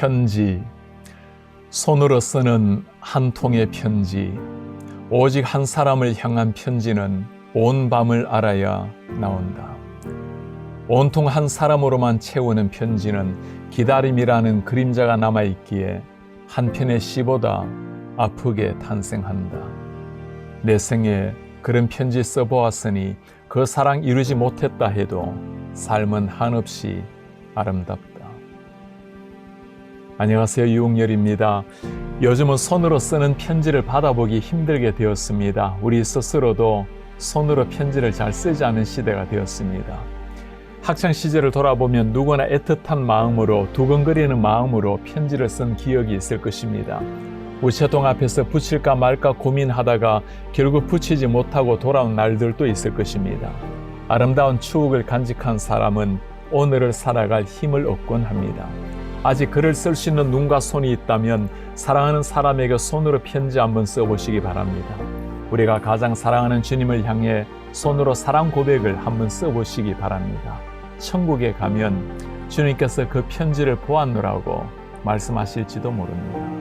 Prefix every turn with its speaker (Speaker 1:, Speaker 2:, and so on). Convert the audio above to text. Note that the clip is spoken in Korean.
Speaker 1: 편지, 손으로 쓰는 한 통의 편지, 오직 한 사람을 향한 편지는 온 밤을 알아야 나온다. 온통 한 사람으로만 채우는 편지는 기다림이라는 그림자가 남아있기에 한편의 시보다 아프게 탄생한다. 내 생에 그런 편지 써보았으니 그 사랑 이루지 못했다 해도 삶은 한없이 아름답다. 안녕하세요. 유웅열입니다. 요즘은 손으로 쓰는 편지를 받아보기 힘들게 되었습니다. 우리 스스로도 손으로 편지를 잘 쓰지 않은 시대가 되었습니다. 학창 시절을 돌아보면 누구나 애틋한 마음으로 두근거리는 마음으로 편지를 쓴 기억이 있을 것입니다. 우체통 앞에서 붙일까 말까 고민하다가 결국 붙이지 못하고 돌아온 날들도 있을 것입니다. 아름다운 추억을 간직한 사람은 오늘을 살아갈 힘을 얻곤 합니다. 아직 글을 쓸 수 있는 눈과 손이 있다면 사랑하는 사람에게 손으로 편지 한번 써보시기 바랍니다. 우리가 가장 사랑하는 주님을 향해 손으로 사랑 고백을 한번 써보시기 바랍니다. 천국에 가면 주님께서 그 편지를 보았노라고 말씀하실지도 모릅니다.